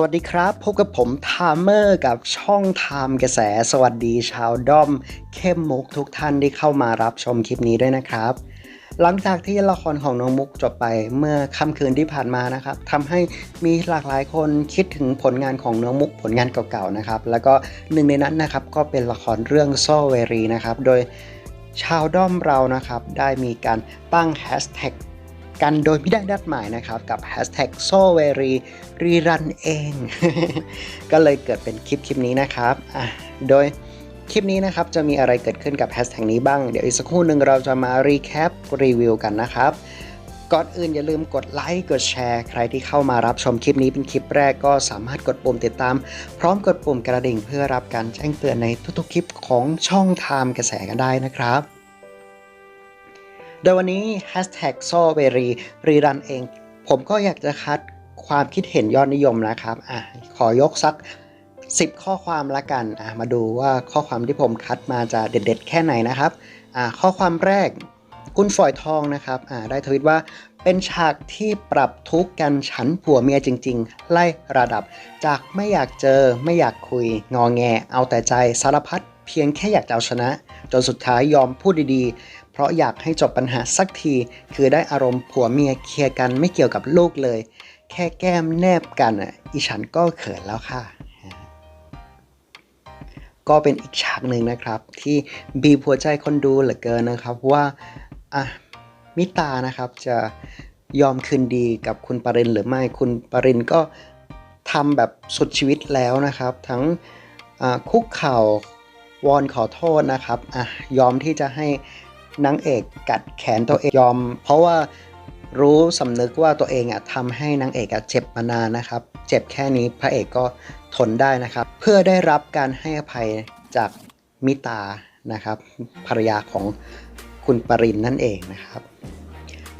สวัสดีครับ พบกับผมไทม์เมอร์กับช่องไทม์กระแส สวัสดีชาวด้อม เข้มมุกทุกท่านที่เข้ามารับชมคลิปนี้ด้วยนะครับ หลังจากที่ละครของน้องมุกจบไปเมื่อค่ำคืนที่ผ่านมานะครับทำให้มีหลากหลายคนคิดถึงผลงานของน้องมุกผลงานเก่าๆนะครับ แล้วก็หนึ่งในนั้นนะครับก็เป็นละครเรื่องโซเวรีนะครับ โดยชาวด้อมเรานะครับได้มีการตั้งแฮชแท็ก กันโดยไม่ได้นัดหมายนะครับกับแฮชแท็กโซเวรีรีรันเอง ก็เลยเกิดเป็นคลิปคลิปนี้นะครับโดยคลิปนี้นะครับจะมีอะไรเกิดขึ้นกับแฮชแท็กนี้บ้าง เดี๋ยวอีกสักครู่หนึ่งเราจะมารีแคปรีวิวกันนะครับ ก่อนอื่นอย่าลืมกดไลค์กดแชร์ ใครที่เข้ามารับชมคลิปนี้เป็นคลิปแรกก็สามารถกดปุ่มติดตาม พร้อมกดปุ่มกระดิ่งเพื่อรับการแจ้งเตือนในทุกๆคลิปของช่องไทม์กระแสกันได้นะครับ โดยวันนี้ Hashtag โซเวรีรีรันเอง ผมก็อยากจะคัดความคิดเห็นยอดนิยมนะครับอะขอยกสัก 10 ข้อความละกันอะมาดูว่าข้อความที่ผมคัดมาจะเด็ด ๆ แค่ไหนนะครับอะข้อความแรกคุณฝอยทองนะครับอะได้ทวิตว่าเป็นฉากที่ปรับทุกข์กันฉันผัวเมียจริง ๆ ไล่ระดับ จากไม่อยากเจอไม่อยากคุย งอแง เอาแต่ใจสารพัดเพียงแค่อยากจะเอาชนะ จนสุดท้ายยอมพูดดีๆ เพราะอยากให้จบปัญหาสักที คือได้อารมณ์ผัวเมียเคลียร์กันไม่เกี่ยวกับลูกเลย แค่แก้มแนบกันอะอีฉันก็เขินแล้วค่ะ ก็เป็นอีกฉากหนึ่งนะครับ ที่บีบหัวใจคนดูเหลือเกินนะครับว่าอะมิตานะครับจะยอมคืนดีกับคุณปรินหรือไม่คุณปรินก็ทำแบบสุดชีวิตแล้วนะครับ ทั้งคุกเข่าวอนขอโทษนะครับอะยอมที่จะให้ นางเอกกัดแขนตัวเองยอม เพราะว่ารู้สำนึกว่าตัวเองอะทำให้นางเอกอะเจ็บมานานนะครับ เจ็บแค่นี้พระเอกก็ทนได้นะครับ เพื่อได้รับการให้อภัยจากมิตานะครับ ภรรยาของคุณปรินนั่นเองนะครับ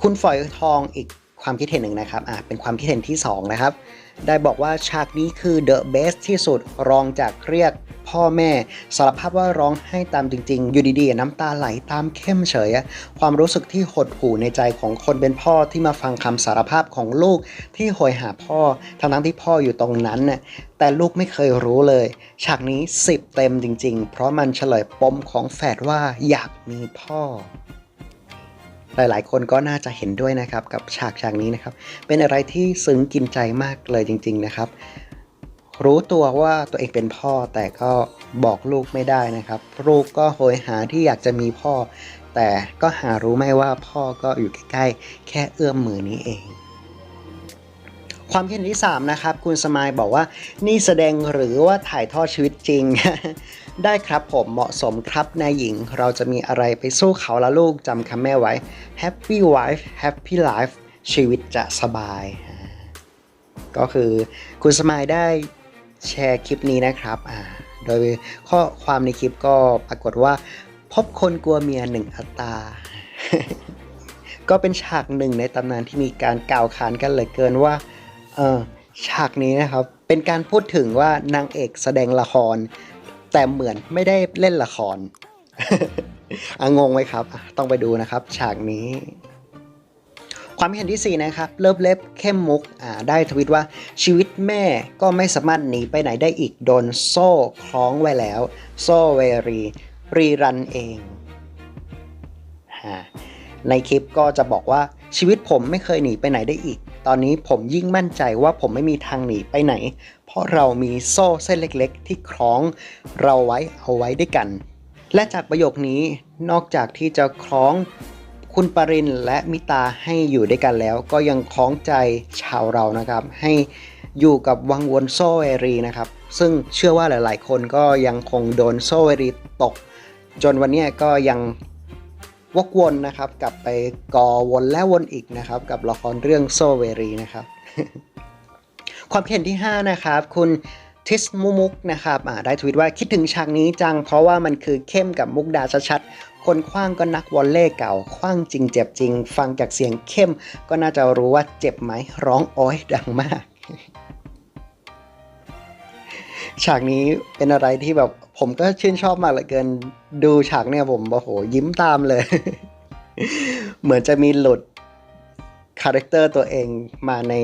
คุณฝอยทองอีก ความคิดเห็นหนึ่งนะครับอะเป็นความคิดเห็นที่ 2 นะครับ ได้บอกว่าฉากนี้คือ The Best ที่สุดรองจากเรียกพ่อแม่สารภาพว่าร้องให้ตามจริงๆ อยู่ดีๆ น้ำตาไหลตามเข้มเฉยอะความรู้สึกที่หดหู่ในใจของคนเป็นพ่อที่มาฟังคำสารภาพของลูกที่โหยหาพ่อ ทั้งๆที่พ่ออยู่ตรงนั้นน่ะแต่ลูกไม่เคยรู้เลย ฉากนี้ 10 เต็มจริงๆ เพราะมันเฉลยปมของแฝดว่าอยากมีพ่อ หลายๆ คนก็น่าจะเห็นด้วยนะครับกับฉากฉากนี้นะครับ เป็นอะไรที่ซึ้งกินใจมากเลยจริง ๆนะครับ รู้ตัวว่าตัวเองเป็นพ่อแต่ก็บอกลูกไม่ได้นะครับ ลูกก็โหยหาที่อยากจะมีพ่อ แต่ก็หารู้ไม่ว่าพ่อก็อยู่ใกล้ๆ แค่เอื้อมมือนี้เอง ความคิดที่ 3 นะครับ คุณสมายบอกว่านี่แสดงหรือว่าถ่ายทอดชีวิตจริง ได้ครับผมเหมาะสมครับนายหญิง เราจะมีอะไรไปสู้เขาและลูกจำคำแม่ไว้ Happy Wife Happy Life ชีวิตจะสบาย ก็คือคุณสมายได้แชร์คลิปนี้นะครับโดยข้อความในคลิปก็ปรากฏว่า พบคนกลัวเมียหนึ่งอัตราก็เป็นฉากหนึ่งในตำนานที่มีการกล่าวขานกันเหลือเกินว่า เออฉากนี้นะครับ เป็นการพูดถึงว่านางเอกแสดงละคร แต่เหมือนไม่ได้เล่นละครอะงงไหมครับ ต้องไปดูนะครับ ฉากนี้ ความเห็นที่ 4 นะครับ เลิฟเล็บเข้มมุกอ่าได้ทวิตว่าชีวิตแม่ก็ไม่สามารถหนีไปไหนได้อีกโดนโซ่คล้องไว้แล้ว โซ่เวรี รีรันเองในคลิปก็จะบอกว่าชีวิตผมไม่เคยหนีไปไหนได้อีก ตอนนี้ผมยิ่งมั่นใจว่าผมไม่มีทางหนีไปไหน เพราะเรามีโซ่เส้นเล็กๆ ที่คล้องเราไว้เอาไว้ด้วยกัน และจากประโยคนี้นอกจากที่จะคล้องคุณปรินและมิตาให้อยู่ด้วยกันแล้ว ก็ยังคล้องใจชาวเรานะครับ ให้อยู่กับวังวนโซเวรีนะครับ ซึ่งเชื่อว่าหลาย ๆ คนก็ยังคงโดนโซเวรีตก จนวันนี้ก็ยัง วกวนนะครับกลับไปกอวนและวนอีกนะครับกับละครเรื่องโซเวรีนะครับ ความเห็นที่ 5 นะครับ คุณทิสมุมุกนะครับได้ทวิตว่าคิดถึงฉากนี้จัง เพราะว่ามันคือเข้มกับมุกดาชัดๆ คนคว้างก็นักวอลเล่เก่าคว้างจริงเจ็บจริง ฟังจากเสียงเข้มก็น่าจะรู้ว่าเจ็บไหมร้องโอ้ยดังมาก ฉากนี้เป็นอะไรที่แบบผมก็ชื่นชอบมากเหลือเกิน ดูฉากเนี่ยผมโอ้โหยิ้มตามเลย เหมือนจะมีหลุดคาแรคเตอร์ตัวเองมาใน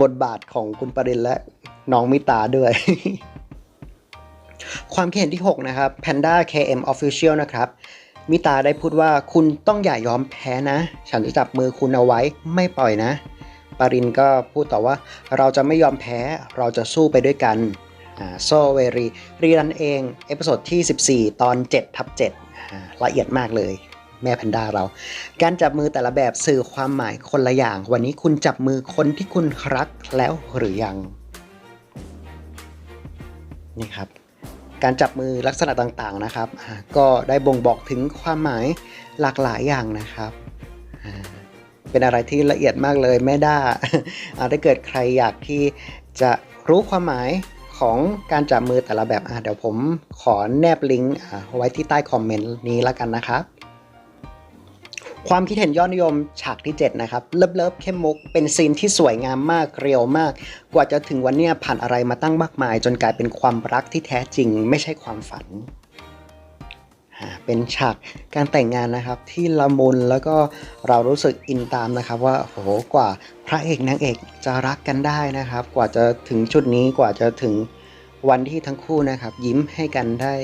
บทบาทของคุณปรินและน้องมิตาด้วย ความคิดเห็นที่ 6 นะครับ Panda KM Official นะครับ มิตาได้พูดว่าคุณต้องอย่ายอมแพ้นะ ฉันจะจับมือคุณเอาไว้ไม่ปล่อยนะ ปรินก็พูดต่อว่าเราจะไม่ยอมแพ้เราจะสู้ไปด้วยกัน โซเวรีรีรันเองเอพิโซดที่ 14 ตอน7ทับ7ละเอียดมากเลยแม่แพนด้าเรา การจับมือแต่ละแบบสื่อความหมายคนละอย่าง วันนี้คุณจับมือคนที่คุณรักแล้วหรือยังนี่ครับ การจับมือลักษณะต่างๆนะครับ ก็ได้บ่งบอกถึงความหมายหลากหลายอย่างนะครับเป็นอะไรที่ละเอียดมากเลยแม่ด้าถ้าเกิดใครอยากที่จะรู้ความหมาย ของการจับมือแต่ละแบบอะเดี๋ยวผมขอแนบลิงก์อ่าไว้ที่ใต้คอมเมนต์นี้แล้วกันนะครับความคิดเห็นยอดนิยมฉากที่ 7 นะครับ เลิฟเลิฟเข้มมุก เป็นซีนที่สวยงามมากเรียวมาก กว่าจะถึงวันนี้ผ่านอะไรมาตั้งมากมาย จนกลายเป็นความรักที่แท้จริง ไม่ใช่ความฝัน เป็นฉากการแต่งงานนะครับที่ละมุนแล้วก็เรารู้สึกอินตามนะครับ ว่าโหกว่าพระเอกนางเอกจะรักกันได้นะครับ กว่าจะถึงจุดนี้กว่าจะถึงวันที่ทั้งคู่นะครับยิ้มให้กันได้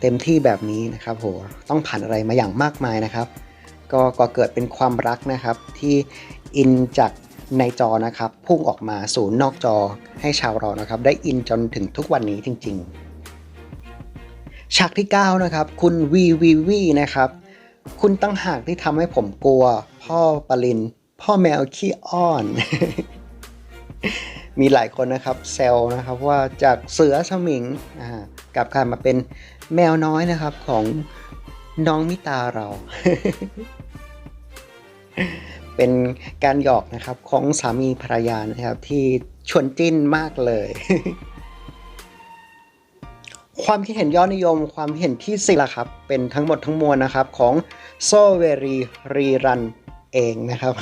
เต็มที่แบบนี้นะครับโหต้องผ่านอะไรมาอย่างมากมายนะครับ ก็ก็เกิดเป็นความรักนะครับที่อินจากในจอนะครับพุ่งออกมาสู่นอกจอให้ชาวเรานะครับ ได้อินจนถึงทุกวันนี้จริง ๆ ฉากที่ 9 นะครับ คุณวีวีวีนะครับ คุณตั้งหากที่ทำให้ผมกลัว พ่อปริน พ่อแมวขี้อ้อน มีหลายคนนะครับแซวนะครับว่าจากเสือสมิงอ่ากลับกลายมาเป็นแมวน้อยนะครับของน้องมิตาเรา เป็นการหยอกนะครับของสามีภรรยานะครับที่ชวนจิ้นมากเลย ความคิดเห็นยอดนิยมความคิดเห็นที่สี่ละครับ เป็นทั้งหมดทั้งมวลนะครับของโซเวรีรีรันเองนะครับ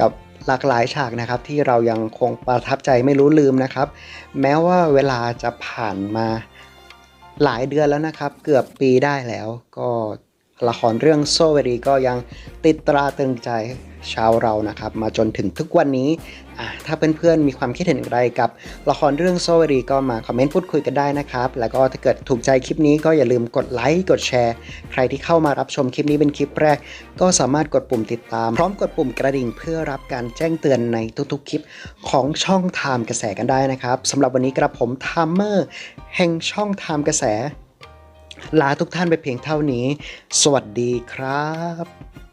กับหลากหลายฉากนะครับที่เรายังคงประทับใจไม่รู้ลืมนะครับ แม้ว่าเวลาจะผ่านมาหลายเดือนแล้วนะครับ เกือบปีได้แล้ว ก็ละครเรื่องโซเวรีก็ยังติดตราตรึงใจชาวเรานะครับ มาจนถึงทุกวันนี้ ถ้าเพื่อนๆมีความคิดเห็นอย่างไรกับละครเรื่องโซเวรีก็มาคอมเมนต์พูดคุยกันได้นะครับ แล้วก็ถ้าเกิดถูกใจคลิปนี้ก็อย่าลืมกดไลค์กดแชร์ ใครที่เข้ามารับชมคลิปนี้เป็นคลิปแรก ก็สามารถกดปุ่มติดตาม พร้อมกดปุ่มกระดิ่งเพื่อรับการแจ้งเตือนในทุกๆคลิปของช่องไทม์กระแสกันได้นะครับสำหรับวันนี้กระผมไทม์เมอร์แห่งช่องไทม์กระแสลาทุกท่านไปเพียงเท่านี้ สวัสดีครับ